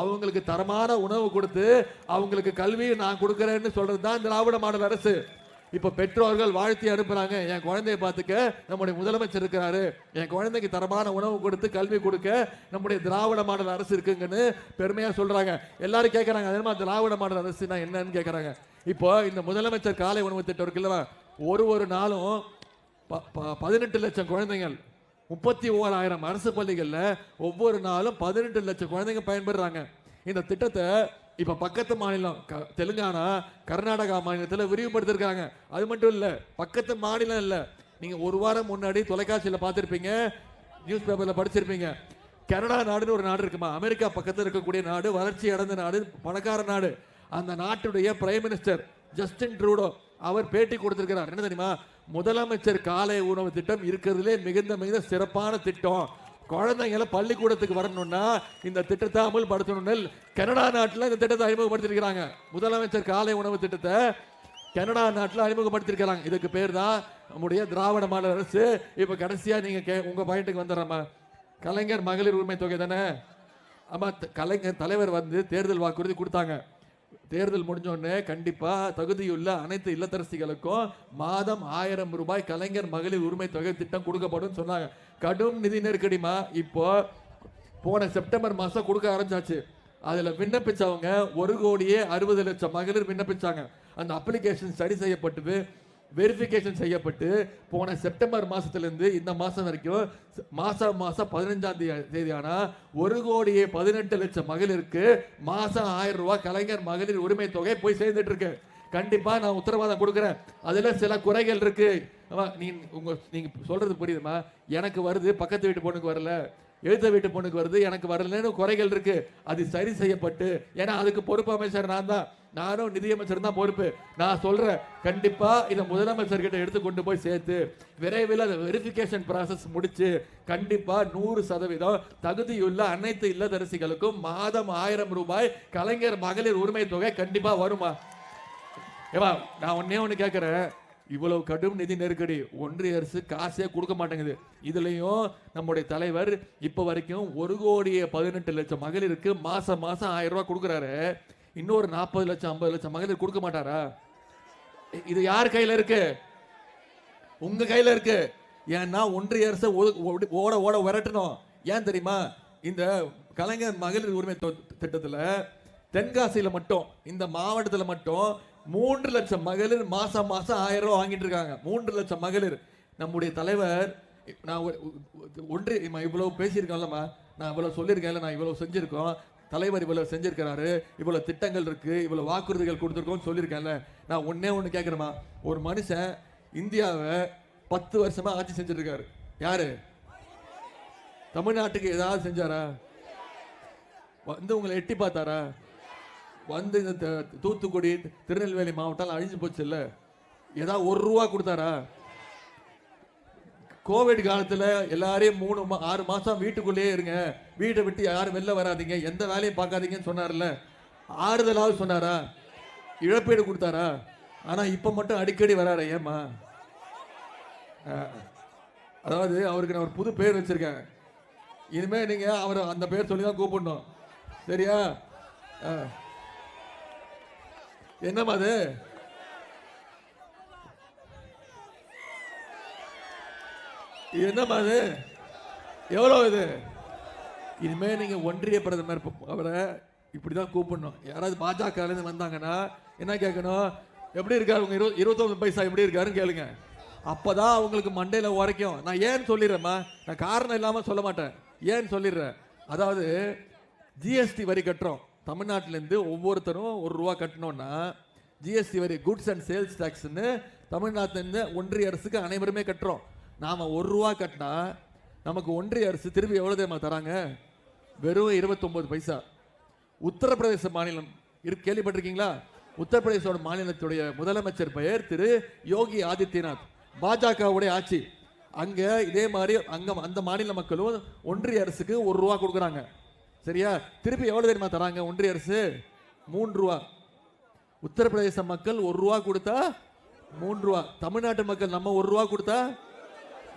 அவங்களுக்கு தரமான உணவு கொடுத்து அவங்களுக்கு கல்வியை நான் கொடுக்குறேன்னு சொல்கிறது தான் திராவிட மாடல் அரசு. இப்ப பெற்றோர்கள் வாழ்த்தி அனுப்புறாங்க. என் குழந்தைய பார்த்துக்க நம்முடைய முதலமைச்சர் இருக்கிறாரு. என் குழந்தைக்கு தரமான உணவு கொடுத்து கல்வி கொடுக்க நம்முடைய திராவிட மாடல் அரசு இருக்குங்கன்னு பெருமையா சொல்றாங்க. எல்லாரும் கேட்கறாங்க அதே மாதிரி திராவிட மாடல் அரசுனா என்னன்னு கேட்கறாங்க இப்போ இந்த முதலமைச்சர் காலை உணவு திட்டம் இருக்குல்ல ஒரு ஒரு நாளும் ப- ப- பதினெட்டு லட்சம் குழந்தைகள் முப்பத்தி ஓராயிரம் அரசு பள்ளிகளில் ஒவ்வொரு நாளும் பதினெட்டு லட்சம் குழந்தைங்க பயன்படுறாங்க இந்த திட்டத்தை இப்ப பக்கத்து மாநிலம் க- தெலுங்கானா கர்நாடகா மாநிலத்தில் விரிவுபடுத்திருக்காங்க. அது மட்டும் இல்லை பக்கத்து மாநிலம் இல்லை. நீங்க ஒரு வாரம் முன்னாடி தொலைக்காட்சியில் பார்த்துருப்பீங்க நியூஸ் பேப்பர்ல படிச்சிருப்பீங்க. கனடா நாடுன்னு ஒரு நாடு இருக்குமா? அமெரிக்கா பக்கத்தில் இருக்கக்கூடிய நாடு வளர்ச்சி அடைந்த நாடு பணக்கார நாடு. அந்த நாட்டுடைய பிரைம் மினிஸ்டர் ஜஸ்டின் ட்ரூடோ அவர் பேட்டி கொடுத்திருக்கிறார். என்ன தெரியுமா? முதலமைச்சர் காலை உணவு திட்டம் இருக்கிறதுலே மிகுந்த மிகுந்த சிறப்பான திட்டம். குழந்தைங்களை பள்ளிக்கூடத்துக்கு வரணும்னா இந்த திட்டத்தை அமல்படுத்தணும்னு கனடா நாட்டில் இந்த திட்டத்தை அறிமுகப்படுத்திருக்கிறாங்க. முதலமைச்சர் காலை உணவு திட்டத்தை கனடா நாட்டில் அறிமுகப்படுத்திருக்கிறாங்க. இதுக்கு பேர் தான் நம்முடைய திராவிட மாநில அரசு. இப்போ கடைசியாக நீங்கள் கே உங்கள் பாயிண்ட்டுக்கு வந்துடுறோமா கலைஞர் மகளிர் உரிமை தொகை தானே? ஆமாம் த- கலைஞர் தலைவர் வந்து தேர்தல் வாக்குறுதி கொடுத்தாங்க. தேர்தல் முடிஞ்சோடனே கண்டிப்பாக தகுதியுள்ள அனைத்து இல்லத்தரசிகளுக்கும் மாதம் ஆயிரம் ரூபாய் கலைஞர் மகளிர் உரிமை தொகை திட்டம் கொடுக்கப்படும் சொன்னாங்க. கடும் நிதி நெருக்கடிமா இப்போ போன செப்டம்பர் மாதம் கொடுக்க ஆரம்பிச்சாச்சு. அதில் விண்ணப்பிச்சவங்க ஒரு கோடியே அறுபது லட்சம் மகளிர் விண்ணப்பிச்சாங்க. அந்த அப்ளிகேஷன் சரி செய்யப்பட்டது. வெரிஃபிகேஷன் செய்யப்பட்டு போன செப்டம்பர் மாதத்துலேருந்து இந்த மாதம் வரைக்கும் மாதம் மாதம் பதினஞ்சாம் தேதி ஆனால் ஒரு கோடியே பதினெட்டு லட்சம் மகளிருக்கு மாதம் ஆயிரம் ரூபா கலைஞர் மகளிர் உரிமை தொகை போய் சேர்ந்துட்டு இருக்கு நான் உத்தரவாதம் கொடுக்குறேன். அதில் சில குறைகள் இருக்குது நீ உங்கள் நீங்கள் சொல்கிறது புரியுதுமா? எனக்கு வருது பக்கத்து வீட்டு பொண்ணுக்கு வரல. எழுத்த வீட்டு பொண்ணுக்கு வருது எனக்கு வரலன்னு குறைகள் இருக்கு. அது சரி செய்யப்பட்டு ஏன்னா அதுக்கு பொறுப்பு அமைச்சர் நான் தான். நானும் நிதியமைச்சர் தான் பொறுப்பு. நான் சொல்றேன் கண்டிப்பா இதை முதலமைச்சர் கிட்ட எடுத்து கொண்டு போய் சேர்த்து விரைவில் அந்த வெரிஃபிகேஷன் ப்ராசஸ் முடிச்சு கண்டிப்பா நூறு சதவீதம் தகுதியுள்ள அனைத்து இல்லதரசிகளுக்கும் மாதம் ஆயிரம் ரூபாய் கலைஞர் மகளிர் உரிமை தொகை கண்டிப்பா வருமா? ஏவா நான் ஒன்னே ஒன்று கேட்குறேன் இவ்வளவு கடும் நிதி நெருக்கடி. ஒன்றிய அரசு காசே கொடுக்க மாட்டேங்குது. இதுலேயும் நம்முடைய தலைவர் இப்போ வரைக்கும் ஒரு கோடியே பதினெட்டு லட்சம் மகளிருக்கு மாதம் மாதம் ஆயிரம் ரூபா கொடுக்குறாரு. இன்னொரு நாற்பது லட்சம் ஐம்பது லட்சம் மகளிர் கொடுக்க மாட்டாரா? இது யார் கையில் இருக்கு? உங்க கையில் இருக்கு. ஏன்னா ஒன்றிய அரசு ஓட ஓட விரட்டணும். ஏன் தெரியுமா? இந்த கலைஞர் மகளிர் உரிமை திட்டத்தில் தென்காசியில் மட்டும் இந்த மாவட்டத்தில் மட்டும் மூன்று லட்சம் மகளிர் மாசம் மாசம் ஆயிரம் ரூபா வாங்கிட்டு இருக்காங்க. மூன்று லட்சம் மகளிர். நம்முடைய தலைவர் நான் ஒன்று இம்மா இவ்வளவு பேசியிருக்கேன்லம்மா நான் இவ்வளவு சொல்லியிருக்கேன்ல நான் இவ்வளவு செஞ்சிருக்கோம். தலைவர் இவ்வளவு செஞ்சிருக்கிறாரு. இவ்வளவு திட்டங்கள் இருக்கு. இவ்வளவு வாக்குறுதிகள் கொடுத்துருக்கோம்னு சொல்லியிருக்கேன்ல. நான் ஒன்றே ஒன்று கேட்குறேம்மா. ஒரு மனுஷன் இந்தியாவை பத்து வருஷமா ஆட்சி செஞ்சுருக்காரு. யார் யாரு? தமிழ்நாட்டுக்கு ஏதாவது செஞ்சாரா? வந்து உங்களை எட்டி பார்த்தாரா? வந்து இந்த த- தூத்துக்குடி திருநெல்வேலி மாவட்டம் அழிஞ்சு போச்சு இல்லை ஏதாவது ஒரு ரூபா கொடுத்தாரா? கோவிட் காலத்தில் எல்லாரையும் மூணு மா- ஆறு மாதம் வீட்டுக்குள்ளேயே இருங்க. வீட்டை விட்டு யாரும் வெளில வராதீங்க. எந்த வேலையும் பார்க்காதீங்கன்னு சொன்னார்ல ஆறுதலாவது சொன்னாரா? இழப்பீடு கொடுத்தாரா? ஆனால் இப்போ மட்டும் அடிக்கடி வராரு ஏமா அதாவது அவருக்கு நான் ஒரு புது பேர் வச்சிருக்கேன். இனிமேல் நீங்கள் அவரை அந்த பேர் சொல்லி தான் கூப்பிடணும். சரியா? என்னம்மா அது இது என்னம்மா அது எவ்வளோ இது? இனிமேல் நீங்கள் ஒன்றிய பிரதமர் அவரை அவரை இப்படிதான் கூப்பிடணும். யாராவது பாஜகலேருந்து வந்தாங்கன்னா என்ன கேட்கணும்? எப்படி இருக்காரு உங்கள் இரு இருபத்தொன்பது பைசா எப்படி இருக்காருன்னு கேளுங்க. அப்பதான் அவங்களுக்கு மண்டையில் உரைக்கும். நான் ஏன்னு சொல்லிடுறேம்மா. நான் காரணம் இல்லாமல் சொல்ல மாட்டேன். ஏன்னு சொல்லிடுறேன். அதாவது ஜிஎஸ்டி வரி கட்டுறோம். தமிழ்நாட்டிலேருந்து ஒவ்வொருத்தரும் ஒரு ரூபா கட்டணும்னா ஜிஎஸ்டி வரி குட்ஸ் அண்ட் சேல்ஸ் டேக்ஸ்னு தமிழ்நாட்டிலேருந்து ஒன்றிய அரசுக்கு அனைவருமே கட்டுறோம். நாம் ஒரு ரூபா கட்டினா நமக்கு ஒன்றிய அரசு திருப்பி எவ்வளோ தெரியுமா தராங்க? வெறும் 29 பைசா. உத்தரப்பிரதேச மாநிலம் இரு கேள்விப்பட்டிருக்கீங்களா? உத்தரப்பிரதேசோட மாநிலத்துடைய முதலமைச்சர் பெயர் திரு யோகி ஆதித்யநாத் பாஜகவுடைய ஆட்சி. அங்கே இதே மாதிரி அங்கே அந்த மாநில மக்களும் ஒன்றிய அரசுக்கு ஒரு ரூபா கொடுக்குறாங்க. சரியா? திருப்பி எவ்வளோ தெரியுமா தராங்க? ஒன்றிய அரசு மூன்று ரூபா. உத்தரப்பிரதேச மக்கள் ஒரு ரூபா கொடுத்தா மூன்று ரூபா. தமிழ்நாட்டு மக்கள் நம்ம ஒரு ரூபா கொடுத்தா?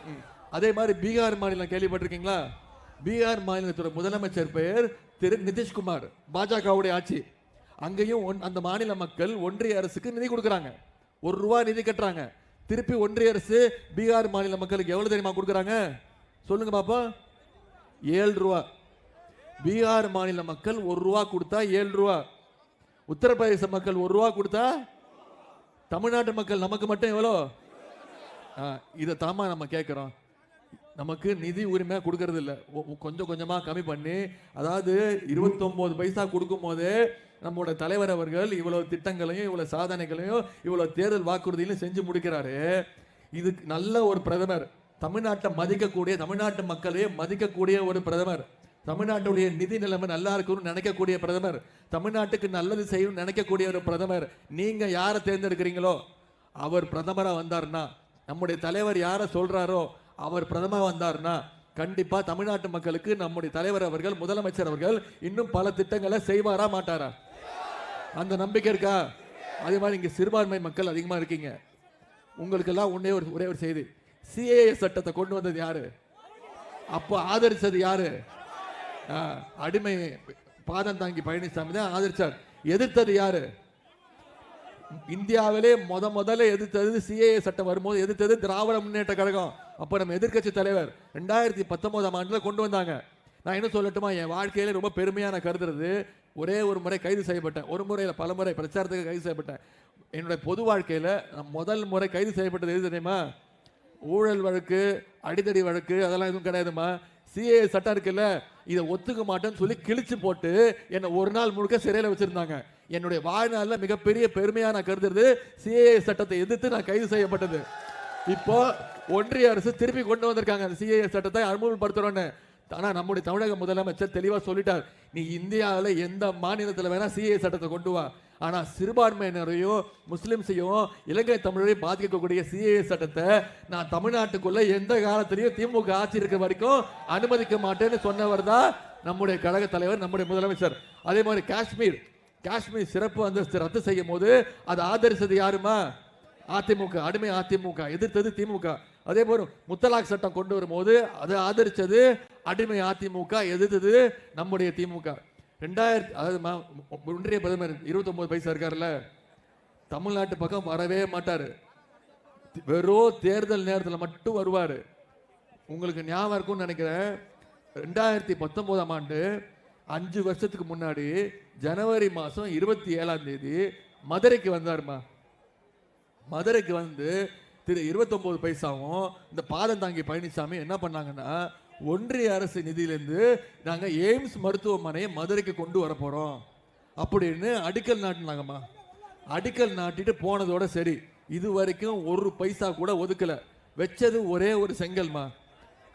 ம். அதே மாதிரி பீகார் மாநிலம் கேள்விப்பட்டிருக்கீங்களா? பீகார் மாநிலத்தோட முதலமைச்சர் பெயர் திரு நிதிஷ்குமார் பாஜகவுடைய ஆட்சி. அங்கேயும் ஒன்- அந்த மாநில மக்கள் ஒன்றிய அரசுக்கு நிதி கொடுக்குறாங்க. ஒரு ரூபா நிதி கட்டுறாங்க. திருப்பி ஒன்றிய அரசு பீகார் மாநில மக்களுக்கு எவ்வளோ தெரியுமா கொடுக்குறாங்க? சொல்லுங்க பாப்பா. ஏழு ரூபா. பீகார் மாநில மக்கள் ஒரு ரூபா கொடுத்தா ஏழு ரூபா. உத்தரப்பிரதேச மக்கள் ஒரு ரூபா கொடுத்தா தமிழ்நாட்டு மக்கள் நமக்கு மட்டும் எவ்வளோ? இதை தாமா நம்ம கேட்குறோம். நமக்கு நிதி உரிமையாக கொடுக்கறது இல்லை. கொஞ்சம் கொஞ்சமாக கம்மி பண்ணி அதாவது 29 பைசா கொடுக்கும் போதே நம்மளோட தலைவர் அவர்கள் இவ்வளோ திட்டங்களையும் இவ்வளோ சாதனைகளையும் இவ்வளோ தேர்தல் வாக்குறுதிகளையும் செஞ்சு முடிக்கிறாரு. இது நல்ல ஒரு பிரதமர். தமிழ்நாட்டை மதிக்கக்கூடிய தமிழ்நாட்டு மக்களையே மதிக்கக்கூடிய ஒரு பிரதமர். தமிழ்நாட்டுடைய நிதி நிலைமை நல்லா இருக்கும்னு நினைக்கக்கூடிய பிரதமர் தமிழ்நாட்டுக்கு நல்லது செய்யணும்னு நினைக்கக்கூடிய ஒரு பிரதமர் நீங்கள் யாரை தேர்ந்தெடுக்கிறீங்களோ அவர் பிரதமராக வந்தாருன்னா நம்முடைய தலைவர் யாரை சொல்கிறாரோ அவர் பிரதமராக வந்தாருன்னா கண்டிப்பாக தமிழ்நாட்டு மக்களுக்கு நம்முடைய தலைவர் அவர்கள் முதலமைச்சர் அவர்கள் இன்னும் பல திட்டங்களை செய்வாரா மாட்டாரா? அந்த நம்பிக்கை இருக்கா? அதே மாதிரி இங்கே சிறுபான்மை மக்கள் அதிகமாக இருக்கீங்க. உங்களுக்கெல்லாம் ஒன்றே ஒரு ஒரே ஒரு செய்தி. சிஏஏ சட்டத்தை கொண்டு வந்தது யாரு? அப்போ ஆதரித்தது யாரு? அடிமை பாதம் தாங்கி பழனிசாமி தான் ஆதரிச்சார். எதிர்த்தது யாரு? இந்தியாவிலே முத முதல்ல எதிர்த்தது சிஏஏ சட்டம் வரும்போது எதிர்த்தது திராவிட முன்னேற்ற கழகம். அப்போ நம்ம எதிர்க்கட்சி தலைவர் ரெண்டாயிரத்தி பத்தொன்பதாம் ஆண்டுல கொண்டு வந்தாங்க. நான் என்ன சொல்லட்டுமா? என் வாழ்க்கையில ரொம்ப பெருமையான நான் கருதுறது ஒரே ஒரு முறை கைது செய்யப்பட்டேன். ஒரு முறையில் பல முறை பிரச்சாரத்துக்கு கைது செய்யப்பட்டேன். என்னுடைய பொது வாழ்க்கையில் நான் முதல் முறை கைது செய்யப்பட்டது எது தெரியுமா? ஊழல் வழக்கு அடிதடி வழக்கு அதெல்லாம் எதுவும் கிடையாதுமா? சிஏ சட்டம் இருக்குல்ல இதை ஒத்துக்க மாட்டேன்னு சொல்லி கிழிச்சு போட்டு என்னை ஒரு நாள் முழுக்க சிறையில் வச்சிருந்தாங்க. என்னுடைய வாழ்நாளில் மிகப்பெரிய பெருமையாக நான் கருதுறது சிஏ சட்டத்தை எதிர்த்து நான் கைது செய்யப்பட்டது. இப்போ ஒன்றிய அரசு திருப்பி கொண்டு வந்திருக்காங்க அந்த சிஏ சட்டத்தை அமுல்படுத்துறோன்னு ஆனால் நம்முடைய தமிழக முதலமைச்சர் தெளிவாக சொல்லிட்டார் நீ இந்தியாவில் எந்த மாநிலத்தில் வேணால் சிஏ சட்டத்தை கொண்டு வா. ஆனால் சிறுபான்மையினரையும் முஸ்லீம்ஸையும் இலங்கை தமிழரையும் பாதிக்கக்கூடிய சிஏ சட்டத்தை நான் தமிழ்நாட்டுக்குள்ளே எந்த காலத்திலையும் திமுக ஆட்சி இருக்கிற வரைக்கும் அனுமதிக்க மாட்டேன்னு சொன்னவர் தான் நம்முடைய கழக தலைவர் நம்முடைய முதலமைச்சர். அதே மாதிரி காஷ்மீர். காஷ்மீர் சிறப்பு அந்தஸ்து ரத்து செய்யும் போது அதை ஆதரிச்சது யாருமா? அதிமுக அடிமை அதிமுக எதிர்த்தது திமுக. அதே போல முத்தலாக் சட்டம் கொண்டு வரும்போது அதை ஆதரிச்சது அடிமை அதிமுக எதிர்த்தது நம்முடைய திமுக. ரெண்டாயிரத்தி அதாவது ஒன்றிய பிரதமர் 29 பைசா இருக்காருல்ல தமிழ்நாட்டு பக்கம் வரவே மாட்டார். வெறும் தேர்தல் நேரத்தில் மட்டும் வருவார். உங்களுக்கு ஞாபகம் இருக்கும்னு நினைக்கிறேன். ரெண்டாயிரத்தி பத்தொம்போதாம் ஆண்டு அஞ்சு வருஷத்துக்கு முன்னாடி ஜனவரி மாதம் இருபத்தி ஏழாம் தேதி மதுரைக்கு வந்தாருமா? மதுரைக்கு வந்து திரு 29 பைசாவும் இந்த பாதம் தாங்கி பழனிசாமி என்ன பண்ணாங்கன்னா ஒன்றிய அரசு நிதியிலேருந்து நாங்கள் எய்ம்ஸ் மருத்துவமனையை மதுரைக்கு கொண்டு வர போகிறோம் அப்படின்னு அடிக்கல் நாட்டினாங்கம்மா. அடிக்கல் நாட்டிட்டு போனதோட சரி. இது வரைக்கும் ஒரு பைசா கூட ஒதுக்கலை. வச்சது ஒரே ஒரு செங்கல்மா.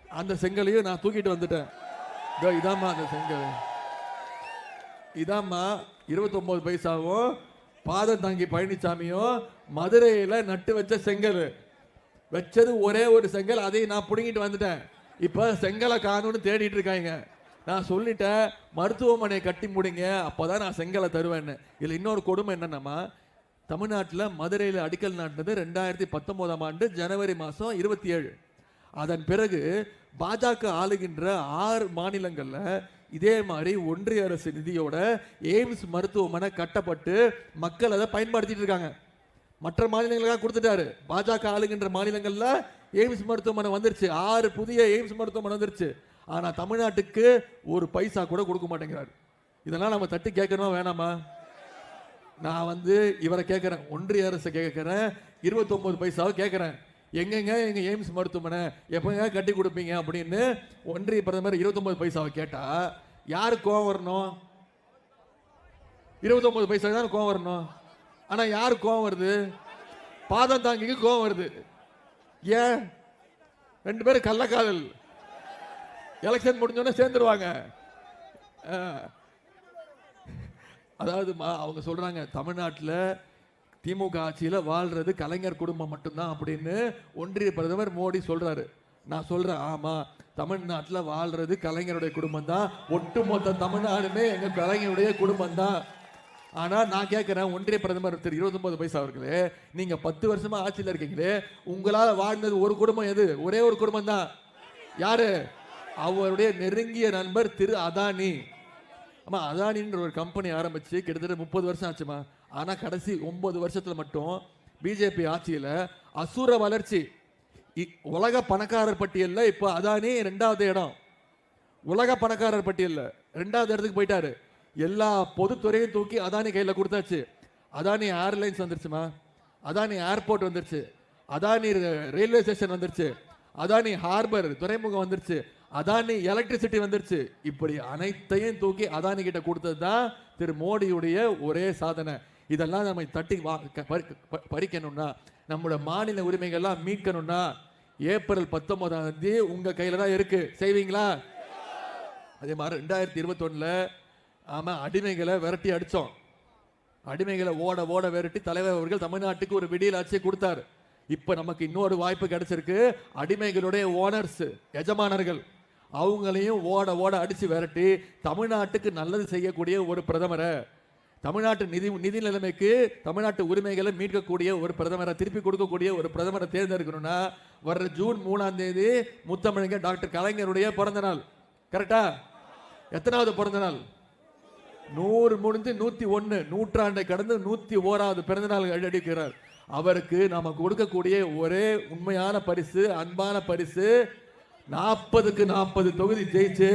அந்த செங்கலையும் நான் தூக்கிட்டு வந்துட்டேன். இதோ இதாம்மா அந்த செங்கல். இதாம்மா 29 பைசாவும் பாதம் தாங்கி பழனிசாமியும் மதுரையில் நட்டு வச்ச செங்கல். வச்சது ஒரே ஒரு செங்கல் அதையும் நான் பிடுங்கிட்டு வந்துட்டேன். இப்போ செங்கலை காணும்னு தேடிட்டு இருக்காங்க. நான் சொல்லிட்டேன் மருத்துவமனையை கட்டி முடிங்க அப்போ தான் நான் செங்கலை தருவேன்னு. இதில் இன்னொரு கொடுமை என்னென்னமா தமிழ்நாட்டில் மதுரையில் அடிக்கல் நாட்டினது ரெண்டாயிரத்தி பத்தொம்போதாம் ஆண்டு ஜனவரி மாதம் இருபத்தி ஏழு அதன் பிறகு பாஜக ஆளுகின்ற ஆறு மாநிலங்களில் இதே மாதிரி ஒன்றிய அரசு நிதியோட எய்ம்ஸ் மருத்துவமனை கட்டப்பட்டு மக்கள் அதை பயன்படுத்திட்டு இருக்காங்க. மற்ற மாநிலங்களுக்காக கொடுத்துட்டாரு. பாஜக ஆளுகின்ற மாநிலங்களில் எய்ம்ஸ் மருத்துவமனை வந்துருச்சு. ஆறு புதிய எய்ம்ஸ் மருத்துவமனை வந்துருச்சு. ஆனால் தமிழ்நாட்டுக்கு ஒரு பைசா கூட கொடுக்க மாட்டேங்கிறார். இதெல்லாம் நம்ம தட்டி கேட்கணுமா வேணாமா? நான் வந்து இவரை கேட்குறேன். ஒன்றிய அரசை கேட்குறேன். இருபத்தொம்பது பைசாவை கேட்குறேன். எங்கெங்க எங்கள் எய்ம்ஸ் மருத்துவமனை? எப்போங்க கட்டி கொடுப்பீங்க அப்படின்னு ஒன்றிய பிரதமர் இருபத்தொம்பது பைசாவை கேட்டால் யார் கோவம் வரணும்? இருபத்தொம்பது பைசா தான் கோவம் வரணும். ஆனால் யார் கோவம் வருது? பாதம் தாங்கிக்கு கோவம் வருது. ஏன்? ரெண்டு பேரும் கள்ளக்காதல். எலெக்ஷன் முடிஞ்சோடனே சேர்ந்துருவாங்க. ஆ. அதாவது மா- அவங்க சொல்கிறாங்க தமிழ்நாட்டில் திமுக ஆட்சியில் வாழ்கிறது கலைஞர் குடும்பம் மட்டும்தான் அப்படின்னு ஒன்றிய பிரதமர் மோடி சொல்கிறாரு நான் சொல்கிறேன் ஆமாம் தமிழ்நாட்டில் வாழ்கிறது கலைஞருடைய குடும்பம் தான் ஒட்டுமொத்த தமிழ்நாடுமே எங்கள் கலைஞருடைய குடும்பம் தான் ஆனால் நான் கேட்குறேன் ஒன்றிய பிரதமர் திரு இருபத்தொம்பது பைசா அவர்களே நீங்கள் பத்து வருஷமாக ஆட்சியில் இருக்கீங்களே உங்களால் வாழ்ந்தது ஒரு குடும்பம் எது? ஒரே ஒரு குடும்பம் தான். யாரு? அவருடைய நெருங்கிய நண்பர் திரு அதானி. ஆமாம் அதானின்ற ஒரு கம்பெனி ஆரம்பித்து கிட்டத்தட்ட முப்பது வருஷம் ஆச்சுமா ஆனால் கடைசி ஒம்பது வருஷத்தில் மட்டும் பிஜேபி ஆட்சியில் அசுர வளர்ச்சி. உலக பணக்காரர் பட்டியலில் இப்போ அதானி ரெண்டாவது இடம். உலக பணக்காரர் பட்டியலில். ரெண்டாவது இடத்துக்கு போயிட்டாரு. எல்லா பொதுத்துறையும் தூக்கி அதானி கையில் கொடுத்தாச்சு. அதானி ஏர்லைன்ஸ் வந்துருச்சுமா? அதானி ஏர்போர்ட் வந்துருச்சு. அதானி ரயில்வே ஸ்டேஷன் வந்துருச்சு. அதானி ஹார்பர் துறைமுகம் வந்துருச்சு. அதானி எலக்ட்ரிசிட்டி வந்துருச்சு. இப்படி அனைத்தையும் தூக்கி அதானி கிட்ட கொடுத்தது தான் திரு மோடியுடைய ஒரே சாதனை. இதெல்லாம் நம்ம தட்டி வா ப- பறிக்கணும்னா நம்மளோட மாநில உரிமைகள்லாம் மீட்கணும்னா ஏப்ரல் பத்தொன்பதாம் தேதி உங்கள் கையில் தான் இருக்குது செய்வீங்களா? அதே மாதிரி ரெண்டாயிரத்தி இருபத்தொன்னுல ஆமாம் அடிமைகளை விரட்டி அடித்தோம் அடிமைகளை ஓட ஓட விரட்டி தலைவர் அவர்கள் தமிழ்நாட்டுக்கு ஒரு விடியல் ஆட்சியை கொடுத்தாரு. இப்போ நமக்கு இன்னொரு வாய்ப்பு கிடைச்சிருக்கு. அடிமைகளுடைய ஓனர்ஸ் எஜமானர்கள் அவங்களையும் ஓட ஓட அடித்து விரட்டி தமிழ்நாட்டுக்கு நல்லது செய்யக்கூடிய ஒரு பிரதமரை தமிழ்நாட்டு நிதி நிதி நிலைமைக்கு தமிழ்நாட்டு உரிமைகளை மீட்கக்கூடிய ஒரு பிரதமரை திருப்பி கொடுக்கக்கூடிய ஒரு பிரதமரை தேர்ந்தெடுக்கணும்னா வர்ற ஜூன் மூணாம் தேதி முத்தமிழங்க டாக்டர் கலைஞருடைய பிறந்த நாள் கரெக்டா எத்தனாவது பிறந்த நாள் நூறு முடிஞ்சு நூத்தி ஒன்னு நூற்றாண்டை கடந்து நூத்தி ஓராவது பிறந்த நாள் அடிக்கிறார். அவருக்கு நாம கொடுக்கக்கூடிய ஒரே உண்மையான பரிசு அன்பான பரிசு நாற்பதுக்கு நாற்பது தொகுதி ஜெயிச்சு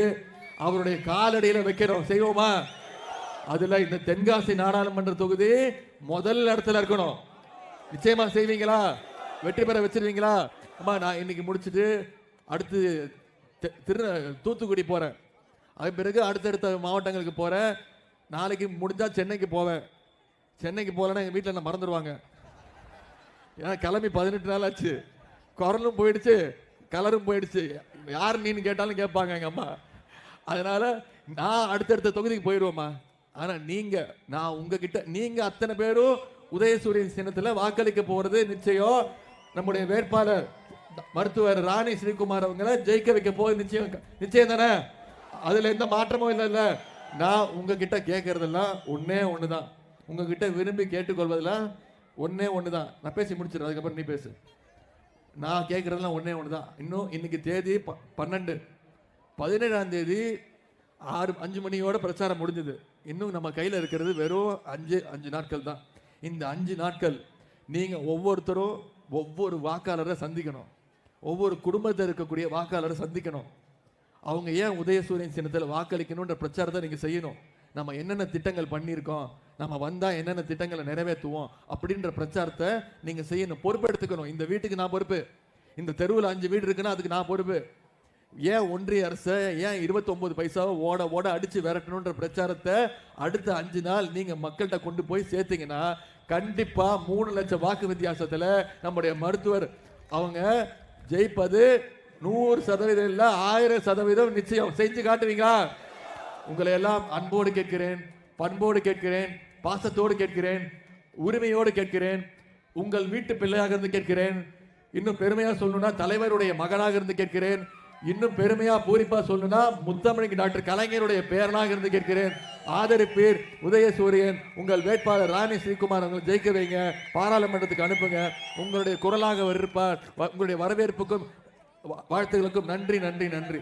அவருடைய காலடியில வைக்கிறோம். செய்வோமா? அதுல இந்த தென்காசி நாடாளுமன்ற தொகுதி முதல் இடத்துல இருக்கணும். நிச்சயமா செய்வீங்களா? வெற்றி பெற வச்சிருவீங்களா? அம்மா நான் இன்னைக்கு முடிச்சுட்டு அடுத்து திரு தூத்துக்குடி போறேன். அதன் பிறகு அடுத்தடுத்த மாவட்டங்களுக்கு போறேன். நாளைக்கு முடிஞ்சால் சென்னைக்கு போவேன். சென்னைக்கு போகலன்னா எங்கள் வீட்டில் என்ன மறந்துடுவாங்க ஏன்னா கிளம்பி பதினெட்டு நாள் ஆச்சு. குரலும் போயிடுச்சு கலரும் போயிடுச்சு. யார் நீன்னு கேட்டாலும் கேட்பாங்க எங்கள் அம்மா. அதனால் நான் அடுத்தடுத்த தொகுதிக்கு போயிடுவோம்மா. ஆனால் நீங்கள் நான் உங்ககிட்ட நீங்கள் அத்தனை பேரும் உதயசூரியன் சின்னத்தில் வாக்களிக்க போகிறது நிச்சயம். நம்முடைய வேட்பாளர் மருத்துவர் ராணி ஸ்ரீகுமார் அவங்கள ஜெயிக்க வைக்க போகுது நிச்சயம் நிச்சயம் தானே? அதில் எந்த மாற்றமும் இல்லைல்ல. நான் உங்ககிட்ட கேட்கறதெல்லாம் ஒன்றே ஒன்று தான் உங்ககிட்ட விரும்பி கேட்டுக்கொள்வதெல்லாம் ஒன்றே ஒன்று தான் நான் பேசி முடிச்சிடுறேன். அதுக்கப்புறம் நீ பேசு. நான் கேட்குறதெல்லாம் ஒன்றே ஒன்று தான் இன்னும் இன்னைக்கு தேதி ப- பன்னெண்டு. பதினேழாம் தேதி ஆறு அஞ்சு மணியோட பிரச்சாரம் முடிஞ்சது. இன்னும் நம்ம கையில் இருக்கிறது வெறும் அஞ்சு அஞ்சு நாட்கள் தான். இந்த அஞ்சு நாட்கள் நீங்கள் ஒவ்வொருத்தரும் ஒவ்வொரு வாக்காளரை சந்திக்கணும். ஒவ்வொரு குடும்பத்தில் இருக்கக்கூடிய வாக்காளரை சந்திக்கணும். அவங்க ஏன் உதயசூரியன் சின்னத்தில் வாக்களிக்கணுன்ற பிரச்சாரத்தை நீங்கள் செய்யணும். நம்ம என்னென்ன திட்டங்கள் பண்ணியிருக்கோம் நம்ம வந்தால் என்னென்ன திட்டங்களை நிறைவேற்றுவோம் அப்படின்ற பிரச்சாரத்தை நீங்கள் செய்யணும். பொறுப்பெடுத்துக்கணும். இந்த வீட்டுக்கு நான் பொறுப்பு. இந்த தெருவில் அஞ்சு வீடு இருக்குன்னா அதுக்கு நான் பொறுப்பு. ஏன் ஒன்றிய அரசை ஏன் 29 பைசாவை ஓட ஓட அடித்து விரட்டணுன்ற பிரச்சாரத்தை அடுத்த அஞ்சு நாள் நீங்கள் மக்கள்கிட்ட கொண்டு போய் சேர்த்தீங்கன்னா கண்டிப்பாக மூணு லட்சம் வாக்கு வித்தியாசத்தில் நம்முடைய மருத்துவர் அவங்க ஜெயிப்பது நூறு சதவீதம் இல்ல ஆயிரம் சதவீதம் நிச்சயம். செஞ்சு காட்டுவீங்களா? உங்களை எல்லாம் அன்போடு கேட்கிறேன் பண்போடு கேட்கிறேன் பாசத்தோடு கேட்கிறேன் உரிமையோடு கேட்கிறேன் உங்கள் வீட்டு பிள்ளையாக இருந்து கேட்கிறேன். இன்னும் பெருமையா சொல்லணும்னா தலைவருடைய மகனாக இருந்து கேட்கிறேன். இன்னும் பெருமையா பூரிப்பா சொல்லணும்னா முத்தமிழ் டாக்டர் கலைஞருடைய பேரனாக இருந்து கேட்கிறேன். ஆதரிப்பீர் உதயசூரியன் உங்கள் வேட்பாளர் ராணி ஸ்ரீகுமார் அவங்களை ஜெயிக்க வைங்க பாராளுமன்றத்துக்கு அனுப்புங்க. உங்களுடைய குரலாக இருப்பார். உங்களுடைய வரவேற்புக்கும் வாழ்த்துகளுக்கும் நன்றி நன்றி நன்றி.